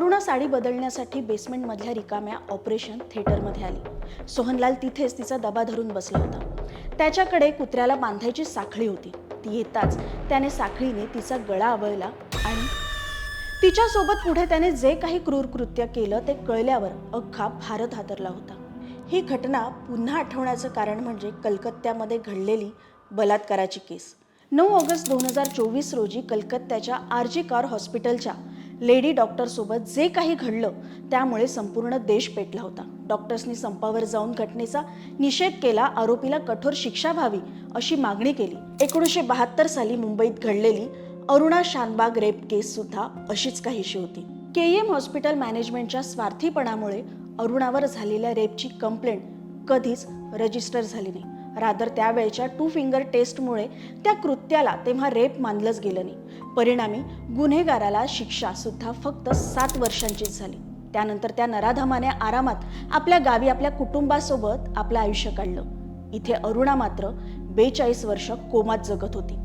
अरुणा साडी बदलण्यासाठी बेसमेंटमधल्या रिकाम्या ऑपरेशन थिएटरमध्ये आली. सोहनलाल तिथेच तिचा दबा धरून बसला होता. त्याच्याकडे कुत्र्याला बांधायची साखळी होती. ती येताच त्याने साखळीने तिचा गळा आवळला आणि तिच्यासोबत पुढे त्याने जे काही क्रूर कृत्य केलं ते कळल्यावर अख्खा भारत हादरला होता. ही घटना पुन्हा आठवण्याचं कारण म्हणजे कलकत्त्यामध्ये घडलेली बलात्काराची केस. नऊ ऑगस्ट दोन हजार चोवीस रोजी कलकत्त्याच्या आर जी कार हॉस्पिटलच्या लेडी डॉक्टरसोबत जे काही घडलं त्यामुळे संपूर्ण देश पेटला होता. डॉक्टर्सनी संपावर जाऊन घटनेचा निषेध केला आरोपीला कठोर शिक्षा व्हावी अशी मागणी केली. एकोणीसशे बहात्तर साली मुंबईत घडलेली अरुणा शानबाग रेप केस सुद्धा अशीच काहीशी होती. के एम हॉस्पिटल मॅनेजमेंटच्या स्वार्थीपणामुळे अरुणावर झालेल्या रेपची कंप्लेंट कधीच रजिस्टर झाली नाही. रादर त्यावेळच्या टू फिंगर टेस्टमुळे त्या कृत्याला तेव्हा रेप मानलंच गेलं नाही. परिणामी गुन्हेगाराला शिक्षा सुद्धा फक्त सात वर्षांचीच झाली. त्यानंतर त्या नराधमाने आरामात आपल्या गावी आपल्या कुटुंबासोबत आपलं आयुष्य काढलं. इथे अरुणा मात्र बेचाळीस वर्ष कोमात जगत होती.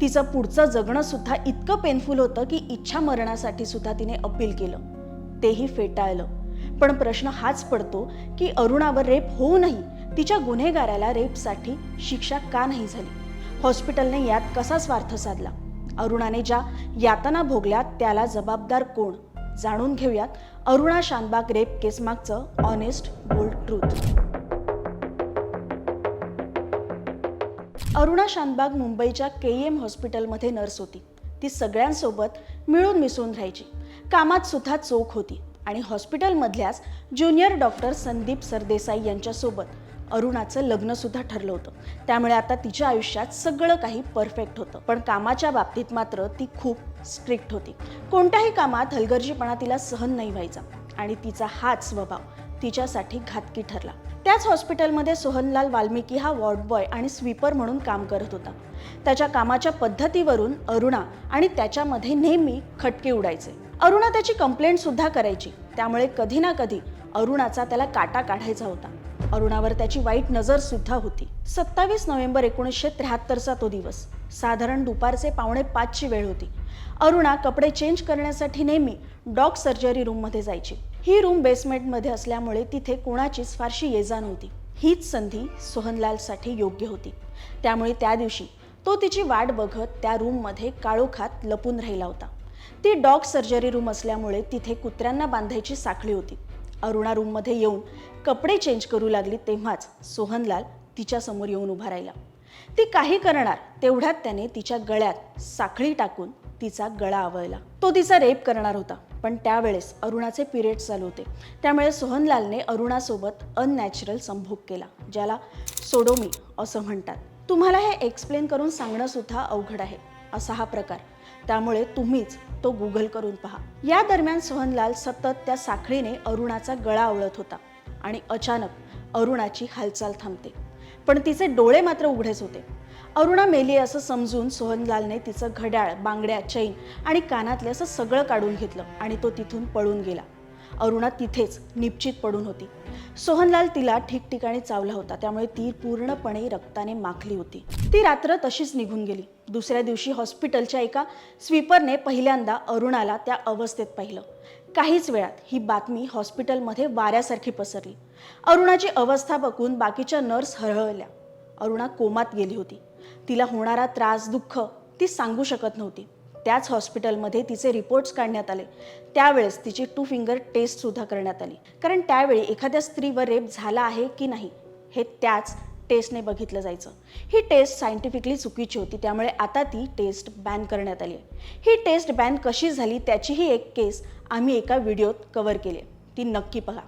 तिचं पुढचं जगणं सुद्धा इतकं पेनफुल होतं की इच्छा मरणासाठी सुद्धा तिने अपील केलं. तेही फेटाळलं. पण प्रश्न हाच पडतो की अरुणावर रेप होऊनही तिच्या गुन्हेगाराला रेपसाठी शिक्षा का नाही झाली? हॉस्पिटलने यात कसा स्वार्थ साधला? अरुणाने ज्या यातना भोगल्या त्याला जबाबदार कोण? जाणून घेऊयात अरुणा शानबाग रेप केस मागचं honest bold truth Aruna Shanbaug मुंबईच्या के एम हॉस्पिटलमध्ये नर्स होती. ती सगळ्यांसोबत मिळून मिसळून राहायची. कामात सुद्धा चोख होती आणि हॉस्पिटलमधल्याच ज्युनियर डॉक्टर संदीप सरदेसाई यांच्यासोबत अरुणाचं लग्न सुद्धा ठरलं होतं. त्यामुळे आता तिच्या आयुष्यात सगळं काही परफेक्ट होतं. पण कामाच्या बाबतीत मात्र ती खूप स्ट्रिक्ट होती. कोणत्याही कामात हलगर्जीपणा तिला सहन नाही व्हायचा. आणि तिचा हाच स्वभाव तिच्यासाठी घातकी ठरला. त्याच हॉस्पिटलमध्ये सोहनलाल वाल्मिकी हा वॉर्ड बॉय आणि स्वीपर म्हणून काम करत होता. त्याच्या कामाच्या पद्धतीवरून अरुणा आणि त्याच्यामध्ये नेहमी खटके उडायचे. अरुणा त्याची कंप्लेंट सुद्धा करायची. त्यामुळे कधी ना कधी अरुणाचा त्याला काटा काढायचा होता. अरुणावर त्याची वाईट नजर सुद्धा होती. सत्तावीस नोव्हेंबर एकोणीसशे त्र्याहत्तरचा तो दिवस. साधारण दुपारचे पावणे पाचची वेळ होती. अरुणा कपडे चेंज करण्यासाठी नेहमी डॉग सर्जरी रूममध्ये जायची. ही रूम बेसमेंटमध्ये असल्यामुळे तिथे कोणाचीच फारशी ये जा नव्हती. हीच संधी सोहनलालसाठी योग्य होती. त्यामुळे त्या दिवशी तो तिची वाट बघत त्या रूममध्ये काळोखात लपून राहिला होता. ती डॉग सर्जरी रूम असल्यामुळे तिथे कुत्र्यांना बांधायची साखळी होती. अरुणा रूममध्ये येऊन कपडे चेंज करू लागली तेव्हाच सोहनलाल तिच्यासमोर येऊन उभा राहिला. ती काही करणार तेवढ्यात त्याने तिच्या गळ्यात साखळी टाकून तिचा गळा आवळला. तो तिचा रेप करणार होता पण त्यावेळेस अरुणाचे पिरियड चालू होते. त्यामुळे सोहनलालने अरुणासोबत अननॅचरल संभोग केला ज्याला सोडोमी असं म्हणतात. तुम्हाला हे एक्सप्लेन करून सांगणं सुद्धा अवघड आहे. असा हा प्रकार त्यामुळे तुम्हीच तो गुगल करून पहा. या दरम्यान सोहनलाल सतत त्या साखळीने अरुणाचा गळा आवळत होता आणि अचानक अरुणाची हालचाल थांबते. पण तिचे डोळे मात्र उघडेच होते. अरुणा मेली असं समजून सोहनलालने तिचं घड्याळ बांगड्या चैन आणि कानातले असं सगळं काढून घेतलं आणि तो तिथून पळून गेला. अरुणा तिथेच निपचित पडून होती. सोहनलाल तिला ठिकठिकाणी चावला होता. त्यामुळे ती पूर्णपणे रक्ताने माखली होती. ती रात्र तशीच निघून गेली. दुसऱ्या दिवशी हॉस्पिटलच्या एका स्वीपरने पहिल्यांदा अरुणाला त्या अवस्थेत पाहिलं. काहीच वेळात ही बातमी हॉस्पिटलमध्ये वाऱ्यासारखी पसरली. अरुणाची अवस्था बघून बाकीच्या नर्स हळहळल्या. अरुणा कोमात गेली होती. तिला होणारा त्रास दुःख ती सांगू शकत नव्हती. त्याच हॉस्पिटलमध्ये तिचे रिपोर्ट्स काढण्यात आले. त्यावेळेस तिची टू फिंगर टेस्टसुद्धा करण्यात आली. कारण त्यावेळी एखाद्या स्त्रीवर रेप झाला आहे की नाही हे त्याच टेस्टने बघितलं जायचं. ही टेस्ट सायंटिफिकली चुकीची होती त्यामुळे आता ती टेस्ट बॅन करण्यात आली आहे. ही टेस्ट बॅन कशी झाली त्याचीही एक केस आम्ही एका व्हिडिओत कव्हर केली ती नक्की पहा.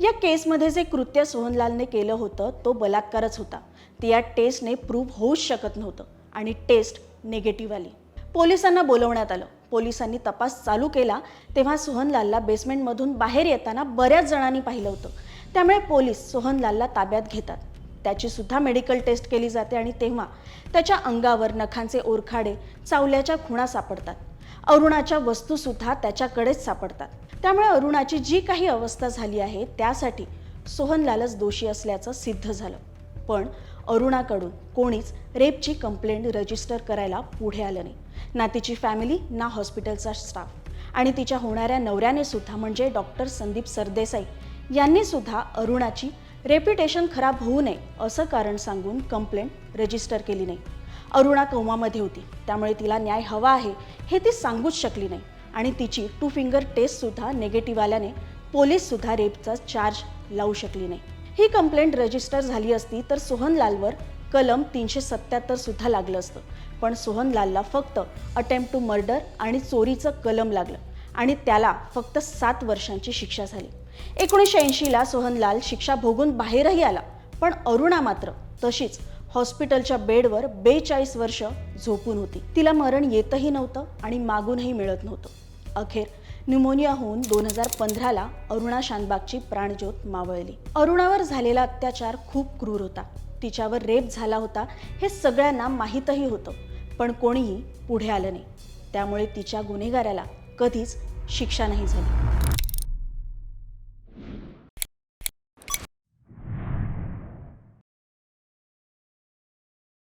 या केसमध्ये जे कृत्य सोहनलालने केलं होतं तो बलात्कारच होता. ते या टेस्टने प्रूव्ह होऊच शकत नव्हतं आणि टेस्ट निगेटिव्ह आली. पोलिसांना बोलवण्यात आलं. पोलिसांनी तपास चालू केला तेव्हा सोहनलालला बेसमेंटमधून बाहेर येताना बऱ्याच जणांनी पाहिलं होतं. त्यामुळे पोलीस सोहनलालला ताब्यात घेतात. त्याची सुद्धा मेडिकल टेस्ट केली जाते आणि तेव्हा त्याच्या अंगावर नखांचे ओरखाडे चावल्याच्या खुणा सापडतात. अरुणाच्या वस्तूसुद्धा त्याच्याकडेच सापडतात. त्यामुळे अरुणाची जी काही अवस्था झाली आहे त्यासाठी सोहनलालच दोषी असल्याचं सिद्ध झालं. पण अरुणाकडून कोणीच रेपची कंप्लेंट रजिस्टर करायला पुढे आलं नाही. ना तिची फॅमिली ना हॉस्पिटलचा स्टाफ आणि तिच्या होणाऱ्या नवऱ्याने सुद्धा म्हणजे डॉक्टर संदीप सरदेसाई यांनी सुद्धा अरुणाची रेप्युटेशन खराब होऊ नये असं कारण सांगून कंप्लेंट रजिस्टर केली नाही. अरुणा कोमामध्ये होती त्यामुळे तिला न्याय हवा आहे हे ती सांगूच शकली नाही. आणि तिची टू फिंगर टेस्टसुद्धा निगेटिव्ह आल्याने पोलीससुद्धा रेपचा चार्ज लावू शकली नाही. ही कंप्लेंट रजिस्टर झाली असती तर सोहनलालवर कलम तीनशे सत्याहत्तर सुद्धा लागलं असतं. पण सोहनलालला फक्त अटेम्प्ट टू मर्डर आणि चोरीचं कलम लागलं आणि त्याला फक्त सात वर्षांची शिक्षा झाली. एकोणीसशे ऐंशीला सोहनलाल शिक्षा भोगून बाहेरही आला पण अरुणा मात्र तशीच हॉस्पिटलच्या बेडवर बेचाळीस वर्ष झोपून होती. तिला मरण येतही नव्हतं आणि मागूनही मिळत नव्हतं. अखेर न्यूमोनिया होऊन दोन हजार पंधराला अरुणा शानबागची प्राणज्योत मावळली. अरुणावर झालेला अत्याचार खूप क्रूर होता. तिच्यावर रेप झाला होता हे सगळ्यांना माहीतही होतं पण कोणीही पुढे आलं नाही. त्यामुळे तिच्या गुन्हेगाराला कधीच शिक्षा नाही झाली.